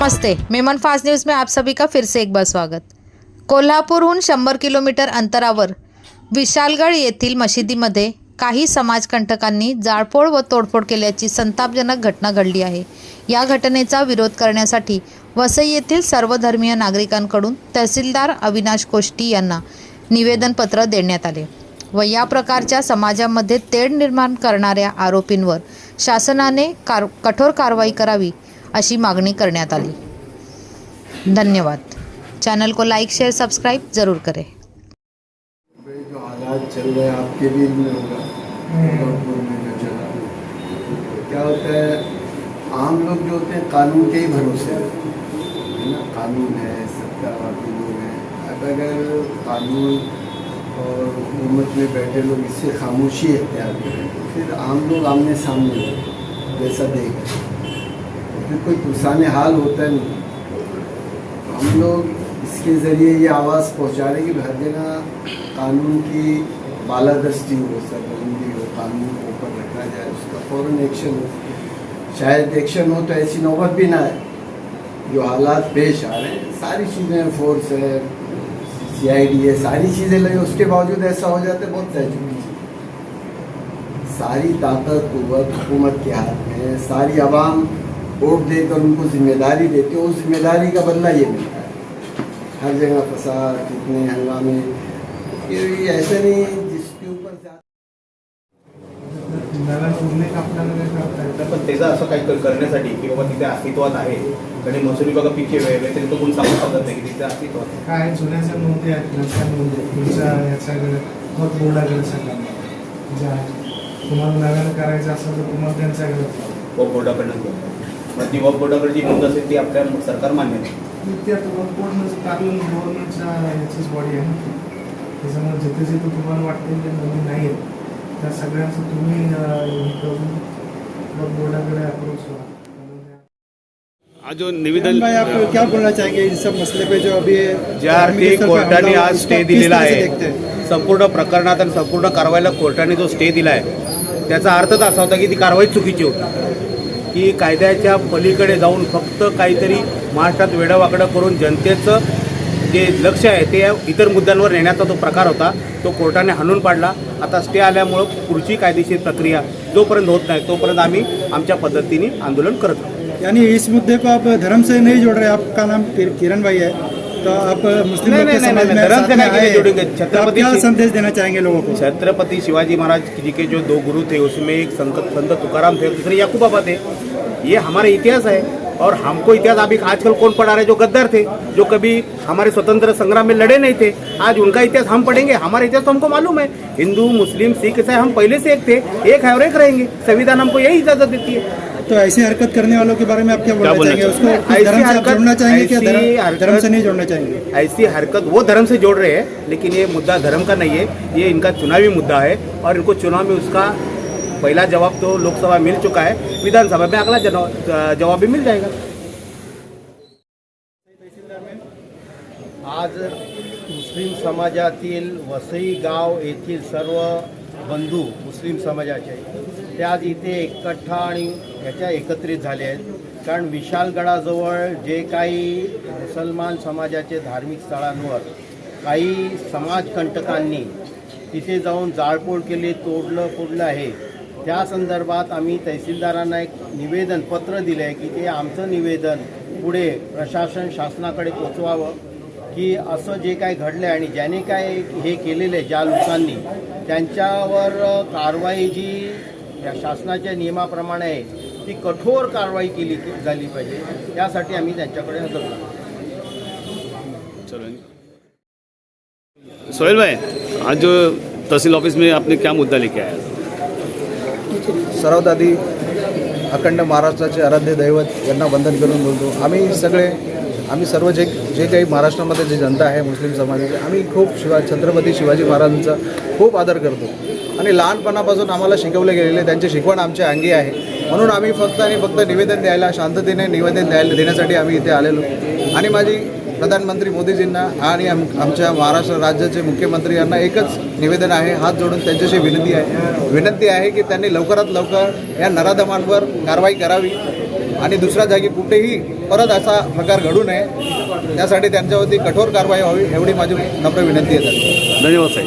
नमस्ते Memon fast news में आप सभी का फिर से एक बार स्वागत। कोल्हापूरहून शंभर किलोमीटर अंतरावर विशालगड येथील मशिदीमध्ये काही समाजकंटकांनी जाळपोळ व तोडफोड केल्याची संतापजनक घटना घडली आहे. या घटनेचा विरोध करण्यासाठी वसई येथील सर्वधर्मीय नागरिकांकडून तहसीलदार अविनाश कोष्टी यांना निवेदनपत्र देण्यात आले व या प्रकारच्या समाजामध्ये तेढ निर्माण करणाऱ्या आरोपींवर शासनाने कार कठोर कारवाई करावी अशी मागणी करण्यात आली. धन्यवाद. चैनल को लाइक शेयर सब्सक्राइब ज़रूर करें. जो हालात चल रहे हैं, आपके भी में होगा क्या होता है, आम लोग जो होते हैं, कानून के ही भरोसे हैं. ना? कानून है सत्तावादी लोग हैं. अगर कानून और हुकूमत में बैठे लोग इससे खामोशी इख्तियार करें तो फिर आम लोग आमने सामने जैसा देख रहे हैं। कोई पुरसान हाल होता नहीं। तो हम लोग इसके ज़रिए ये आवाज़ पहुँचा रहे कि हर जगह कानून की बालादस्ती हो सरबलंदी हो, कानून को ऊपर रखा जाए, उसका फ़ौरन एक्शन हो। शायद एक्शन हो तो ऐसी नौबत भी ना आए। जो हालात पेश आ रहे हैं, सारी चीज़ें फोर्स है सी आई डी है, सारी चीज़ें लगे, उसके बावजूद ऐसा हो जाता है, बहुत तजुर्बी सारी ताकत कुत हुकूमत के हाथ में है, सारी आवाम वोट देकर उनको जिम्मेदारी देती है उस जिम्मेदारी का बदला ये मिलता है। हर जगह फसाद कितने हंगामे ये ये ऐसा नहीं जिसके ऊपर पण त्याचं असं काही कर- करण्यासाठी की बाबा तिथे अस्तित्वात आहे. आणि महसूल विभागा पिछे वेळ तरी तो कोण सांगू शकत नाही की तिथे अस्तित्वात आहे. काय जुन्याच्या नोंदी आहेत नव्या नोंदी तुमच्या मग बोर्डाकडे. तुम्हाला नव्यानं करायचं असेल तर तुम्हाला त्यांच्याकडे बोर्डाकडनं घेऊन वक्फ बोर्डाकडे जी नोंद असेल ती आपल्या सरकार मान्य नाही आणि ते आता वर्क बोर्ड म्हणजे कारण गव्हर्नमेंटच्या ह्याचीच बॉडी आहे ना. त्याच्यामुळे जिथे जिथे तुम्हाला वाटते ते नोंदी नाही आहेत त्या सगळ्यांचं तुम्ही अं, हे करून वर्क बोर्डाकडे अप्रोच व्हा. आज जो निवेदन भाई आप क्या बोलना चाहेंगे? इस सब मसले पे जो अभी ज्या अर्थी कोर्टाने आज स्टे दिलेला हैं? आहे संपूर्ण प्रकरणात आणि संपूर्ण कारवाईला कोर्टाने जो स्टे दिला आहे त्याचा अर्थच असा होता की ती कारवाई चुकीची होती. की कायद्याच्या पलीकडे जाऊन फक्त काहीतरी महाराष्ट्रात वेडावाकडं करून जनतेचं जे लक्ष आहे ते इतर मुद्द्यांवर नेण्याचा तो प्रकार होता. तो कोर्टाने हाणून पाडला. आता स्टे आल्यामुळं पुढची कायदेशीर प्रक्रिया जोपर्यंत होत नाही तोपर्यंत आम्ही आमच्या पद्धतीने आंदोलन करत राहू यानी इस मुद्दे को आप धर्म से नहीं जोड़ रहे आपका नाम किरण भाई है। तो आप मुस्लिम नहीं, नहीं, नहीं, में धर्म नहीं आए जोड़ेंगे। छत्रपति क्या संदेश देना चाहेंगे लोगों को? छत्रपति शिवाजी महाराज जी के जो दो गुरु थे उसमें एक संत संत तुकाराम थे दूसरे याकूब बाबा थे। ये हमारा इतिहास है और हमको इतिहास अभी आजकल कौन पढ़ा रहे जो गद्दार थे जो कभी हमारे स्वतंत्र संग्राम में लड़े नहीं थे आज उनका इतिहास हम पढ़ेंगे। हमारा इतिहास तो हमको मालूम है। हिंदू मुस्लिम सिख ईसाई हम पहले से एक थे एक है और एक रहेंगे। संविधान हमको यही इजाज़त देती है। तो ऐसी हरकत करने वालों के बारे में आप क्या बोलना चाहेंगे? उसको धर्म से ऐसी जोड़ना चाहेंगे क्या? धर्म धर्म से नहीं जोड़ना चाहेंगे? ऐसी हरकत वो धर्म से जोड़ रहे हैं लेकिन ये मुद्दा धर्म का नहीं है ये इनका चुनावी मुद्दा है और इनको चुनाव में उसका पहला जवाब तो लोकसभा मिल चुका है विधानसभा में अगला जवाब भी मिल जाएगा। आज मुस्लिम समाजातील वसई गाव येथील सर्व बंधू मुस्लिम समाजाचे ते आज इथे एकट्ठा आणि ह्याच्या एकत्रित झाले आहेत. कारण विशालगडाजवळ जे काही मुसलमान समाजाचे धार्मिक स्थळांवर काही समाजकंटकांनी तिथे जाऊन जाळपोळ केली तोडलं फोडलं आहे. त्या संदर्भात आम्ही तहसीलदारांना एक निवेदन पत्र दिलं आहे की ते आमचं निवेदन पुढे प्रशासन शासनाकडे पोचवावं की असं जे काय घडलं आहे आणि ज्याने काय हे केलेलं आहे ज्या लोकांनी त्यांच्यावर कारवाई जी या शासनाच्या नियमाप्रमाणे ती कठोर कारवाई केली झाली पाहिजे. त्यासाठी आम्ही त्यांच्याकडे हजर झालो सोहेल भाई आज जो तहसील ऑफिस में आपने क्या मुद्दा लेके आया? सर्वात आधी अखंड महाराष्ट्राचे आराध्य दैवत यांना वंदन करून बोलतो. आम्ही सगळे आम्ही सर्व जे जे काही महाराष्ट्रामध्ये जे जनता आहे मुस्लिम समाजाची आम्ही खूप शिवा छत्रपती शिवाजी महाराजांचा खूप आदर करतो. आणि लहानपणापासून आम्हाला शिकवले गेलेले त्यांची शिकवण आमच्या अंगी आहे. म्हणून आम्ही फक्त आणि फक्त निवेदन द्यायला शांततेने निवेदन द्यायला देण्यासाठी आम्ही इथे आलेलो. आणि माझी प्रधानमंत्री मोदीजींना आणि आम आमच्या महाराष्ट्र राज्याचे मुख्यमंत्री यांना एकच निवेदन आहे हात जोडून त्यांच्याशी विनंती आहे. विनंती आहे की त्यांनी लवकरात लवकर या नराधमांवर कारवाई करावी. आणि दुसऱ्या जागी कुठेही परत असा प्रकार घडू नये. त्यासाठी त्यांच्यावरती कठोर कारवाई व्हावी एवढी माझी नम्र विनंती आहे धन्यवाद साहेब.